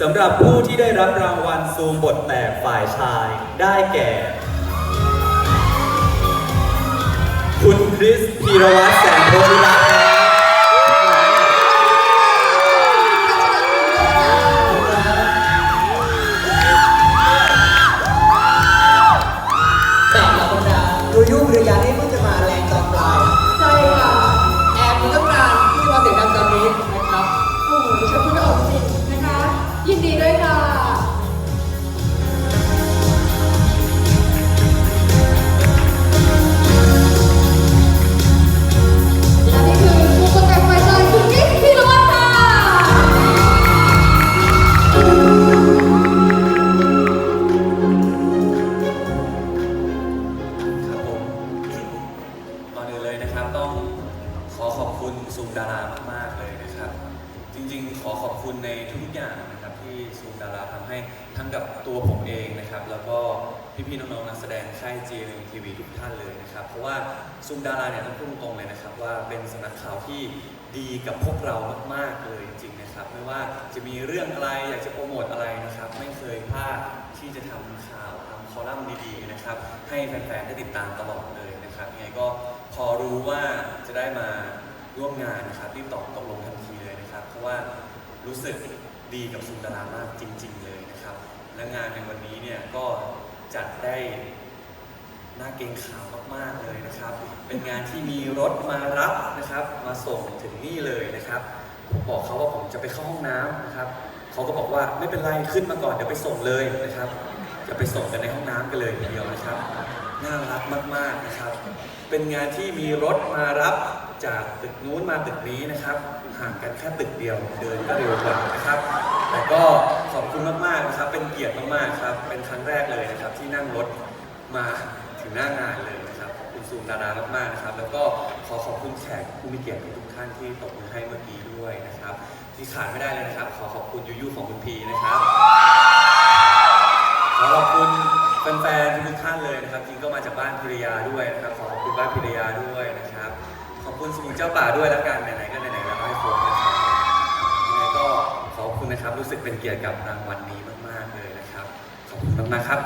สำหรับผู้ที่ได้รับรางวัลซูมบทแตกฝ่ายชายได้แก่ คุณคริสพีรวัตรแสงโพธิรัตน์ครับแต่ธรรมดาดูยุภรรยานี่เพิ่งจะมาแรงตอนปลาย ดารามากๆเลยนะครับ จริงๆ ขอขอบคุณในทุกๆอย่างนะครับที่ซูมดาราทำให้ทั้งกับตัวผมเองนะครับ แล้วก็พี่ๆน้องๆนักแสดงค่าย GMTV ทุกท่านเลยนะครับ เพราะว่าซูมดาราเนี่ยต้องพูดตรงเลยนะครับ ว่าเป็นสำนักข่าวที่ดีกับพวกเรามากๆเลยจริงๆนะครับ ไม่ว่าจะมีเรื่องอะไรอยากจะโปรโมทอะไรนะครับ ไม่เคยพลาดที่จะทำข่าวทำคอลัมน์ดีๆนะครับ ให้แฟนๆได้ติดตามตลอดเลยนะครับยังไงก็พอรู้ว่าจะได้มา ร่วมงานนะครับรีบตอบตกลงทันทีเลยนะครับ เพราะว่ารู้สึกดีกับซุนดารามากจริง ๆ เลยนะครับ และงานในวันนี้เนี่ยก็จัดได้น่าเกรงขามมากๆเลยนะครับ เป็นงานที่มีรถมารับนะครับ มาส่งถึงนี่เลยนะครับ ผมบอกเขาว่าผมจะไปเข้าห้องน้ำนะครับ เขาก็บอกว่าไม่เป็นไรขึ้นมาก่อนเดี๋ยวไปส่งเลยนะครับ จะไปส่งกันในห้องน้ำกันเลยทีเดียวนะครับ น่ารักมากๆนะครับ เป็นงานที่มีรถมารับจากตึกนู้นมาตึกนี้นะครับห่างกันแค่ตึกเดียวเดินก็เร็วกว่านะครับ แต่ก็ขอบคุณมากๆนะครับ เป็นเกียรติมากๆครับเป็นครั้งแรกเลยนะครับ ที่นั่งรถมาถึงหน้างานเลยนะครับขอบคุณซูมดารามากๆนะครับ แล้วก็ขอขอบคุณแขกผู้มีเกียรติทุกท่านที่ตบมือให้เมื่อกี้ด้วยนะครับ ที่ขาดไม่ได้เลยนะครับ ขอขอบคุณยูยูของคุณพีนะครับขอขอบคุณ แฟนๆทุกท่านเลยนะครับจริงก็มาจากบ้านพิรยาด้วยนะครับขอขอบคุณบ้านพิรยาด้วยนะครับ ขอบคุณสมุนเจ้าป่าด้วยแล้วกันไหนๆก็ไหนๆแล้วให้ครบนะครับยังไงก็ขอบคุณนะครับรู้สึกเป็นเกียรติกับรางวัลนี้มากๆเลยนะครับ ขอบคุณมากๆครับ